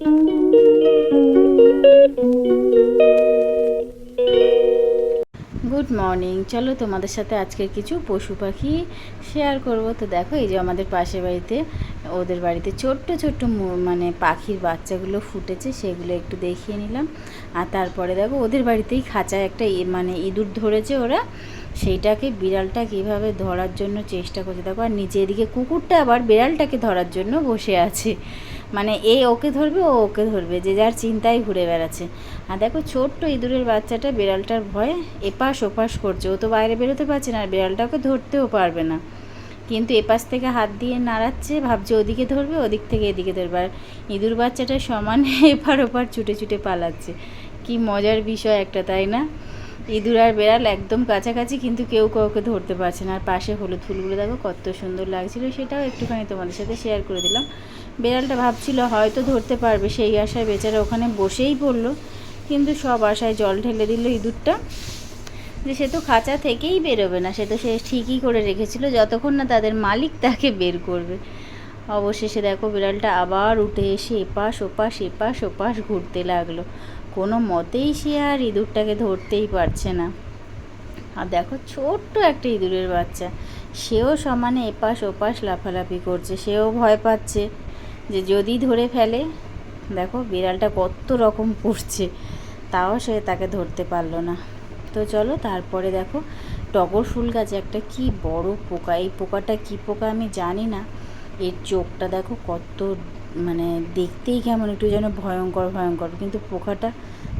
Good morning চলো তোমাদের সাথে আজকে কিছু পশু পাখি শেয়ার করব। তো দেখো, এই যে আমাদের পাশের বাড়িতে, ওদের বাড়িতে ছোট্ট ছোট্ট মানে পাখির বাচ্চাগুলো ফুটেছে, সেগুলো একটু দেখিয়ে নিলাম। আর তারপরে দেখো, ওদের বাড়িতেই খাঁচায় একটা মানে ইঁদুর ধরেছে ওরা। সেইটাকে বিড়ালটা কীভাবে ধরার জন্য চেষ্টা করছে। দেখো, আর নিচে এদিকে কুকুরটা আবার বিড়ালটাকে ধরার জন্য বসে আছে। মানে এ ওকে ধরবে, ও ওকে ধরবে, যে যার চিন্তায় ঘুরে বেড়াচ্ছে। আর দেখো, ছোট্ট ইঁদুরের বাচ্চাটা বিড়ালটার ভয়ে এপাশ ওপাশ করছে। ও তো বাইরে বেরোতে পারছে না, আর বিড়ালটাকে ধরতেও পারবে না। কিন্তু এপাশ থেকে হাত দিয়ে নাড়াচ্ছে, ভাবছে ওদিকে ধরবে, ওদিক থেকে এদিকে ধরবে। আর ইঁদুর বাচ্চাটা সমানে এপার ওপার ছুটে ছুটে পালাচ্ছে। কি মজার বিষয় একটা, তাই না? ইঁদুর আর বেড়াল একদম কাছাকাছি, কিন্তু কেউ কাউকে ধরতে পারছে না। আর পাশে হলুদ ফুলগুলো দেখো, কত সুন্দর লাগছিল। সেটাও একটুখানি তোমাদের সাথে শেয়ার করে দিলাম। বেড়ালটা ভাবছিল হয়তো ধরতে পারবে, সেই আশায় বেচারা ওখানে বসেই পড়ল। কিন্তু সব আশায় জল ঢেলে দিল ইঁদুরটা। যে সে তো খাঁচা থেকেই বেরোবে না, সে তো সে ঠিকই করে রেখেছিল। যতক্ষণ না তাদের মালিক তাকে বের করবে। অবশেষে দেখো, বিড়ালটা আবার উঠে এসে এপাশ ওপাশ এপাশ ওপাশ ঘুরতে লাগল। কোনো মতেই সে আর ইঁদুরটাকে ধরতেই পারছে না। আর দেখো, ছোট্ট একটা ইঁদুরের বাচ্চা। সেও সমানে এপাশ ওপাশ লাফালাফি করছে, সেও ভয় পাচ্ছে যে যদি ধরে ফেলে, দেখো বিড়ালটা কত রকম করছে তাও সে তাকে ধরতে পারল না। তো চলো, তারপরে দেখো, টগর ফুল গাছে একটা কি বড় পোকা, এই পোকাটা কি পোকা আমি জানি না। এর চোখটা দেখো কত মানে দেখতেই কেমন একটু যেন ভয়ঙ্কর ভয়ঙ্কর। কিন্তু পোকাটা,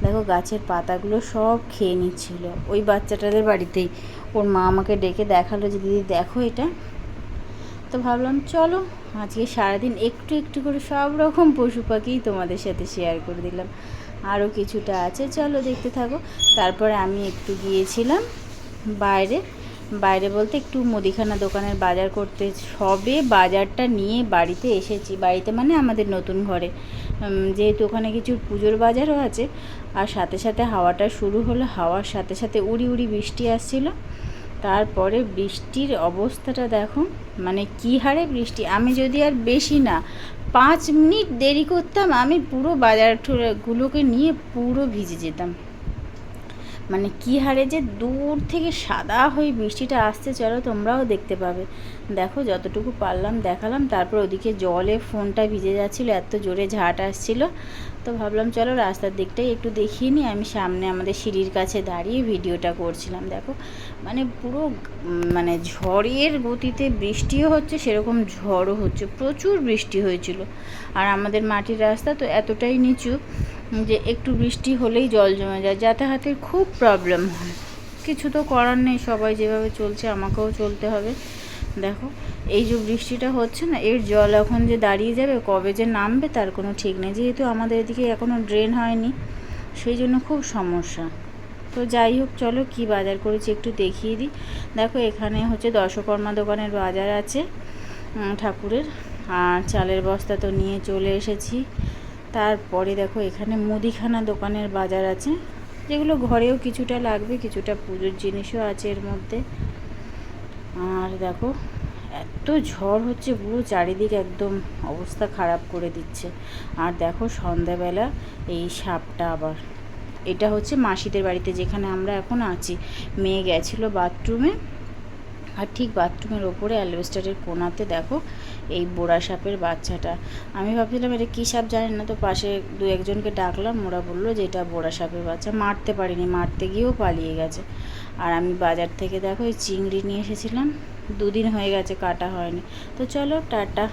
দেখো গাছের পাতাগুলো সব খেয়ে নিচ্ছিল। ওই বাচ্চাটাদের বাড়িতেই। ওর মা আমাকে ডেকে দেখাল যে, দিদি, দেখো এটা। তো ভাবলাম, চলো, আজকে সারাদিন একটু একটু করে সব রকম পশু পাখিই তোমাদের সাথে শেয়ার করে দিলাম। আরও কিছুটা আছে, চলো দেখতে থাকো। তারপরে আমি একটু গিয়েছিলাম বাইরে। বাইরে বলতে একটু মুদিখানা দোকানের বাজার করতে, সবে বাজারটা নিয়ে বাড়িতে এসেছি। বাড়িতে মানে আমাদের নতুন ঘরে। যেহেতু ওখানে কিছু পুজোর বাজারও আছে, আর সাথে সাথে হাওয়াটা শুরু হলো। হাওয়ার সাথে সাথে উড়ি উড়ি বৃষ্টি আসছিল। তারপরে বৃষ্টির অবস্থাটা দেখো মানে কী হারে বৃষ্টি। আমি যদি আর বেশি না, পাঁচ মিনিট দেরি করতাম, আমি পুরো বাজার ঠু- গুলোকে নিয়ে পুরো ভিজে যেতাম। মানে কী হারে যে দূর থেকে সাদা হয়ে বৃষ্টিটা আসছে, চলো তোমরাও দেখতে পাবে। দেখো, যতটুকু পারলাম দেখালাম, তারপর ওদিকে জলে ফোনটা ভিজে যাচ্ছিল, এত জোরে ঝাট আসছিল। তো ভাবলাম, চলো রাস্তার দিকটাই একটু দেখিয়ে নিই। আমি সামনে আমাদের সিঁড়ির কাছে দাঁড়িয়ে ভিডিওটা করছিলাম, দেখো। মানে পুরো মানে ঝড়ের গতিতে বৃষ্টিও হচ্ছে, সেরকম ঝড়ও হচ্ছে। প্রচুর বৃষ্টি হয়েছিল। আর আমাদের মাটির রাস্তা তো এতটাই নিচু। যে একটু বৃষ্টি হলেই জল জমে যায়, যাতায়াতের খুব প্রবলেম হয়। কিছু তো করার নেই, সবাই যেভাবে চলছে, আমাকেও চলতে হবে। দেখো, এই যে বৃষ্টিটা হচ্ছে না, এর জল এখন যে দাঁড়িয়ে যাবে, কবে যে নামবে তার কোনো ঠিক নেই। যেহেতু আমাদের এদিকে এখনও ড্রেন হয়নি, সেই জন্য খুব সমস্যা। তো যাই হোক, চলো কি বাজার করেছি একটু দেখিয়ে দিই। দেখো, এখানে হচ্ছে দশকর্মা দোকানের বাজার আছে ঠাকুরের। আর চালের বস্তা তো নিয়ে চলে এসেছি। তারপরে দেখো, এখানে মুদিখানা দোকানের বাজার আছে, যেগুলো ঘরেও কিছুটা লাগবে, কিছুটা পুজোর জিনিসও আছে এর মধ্যে। আর দেখো, এত ঝড় হচ্ছে, পুরো চারিদিক একদম অবস্থা খারাপ করে দিচ্ছে। আর দেখো, সন্ধ্যাবেলা এই সাপটা আবার, এটা হচ্ছে মাসিদের বাড়িতে যেখানে আমরা এখন আছি। মেয়ে গেছিল বাথরুমে আর ঠিক বাথরুমের ওপরে অ্যালবেস্টারের কোনাতে দেখো এই বোড়া সাপের বাচ্চাটা। আমি ভাবছিলাম এটা কী সাপ জানি না, তো পাশে দু একজনকে ডাকলাম, ওরা বলল যে এটা বোড়া সাপের বাচ্চা। মারতে পারিনি, মারতে গিয়েও পালিয়ে গেছে। আর আমি বাজার থেকে দেখো এই চিংড়ি নিয়ে এসেছিলাম। দুদিন হয়ে গেছে, কাটা হয়নি। তো চলো, টাটা।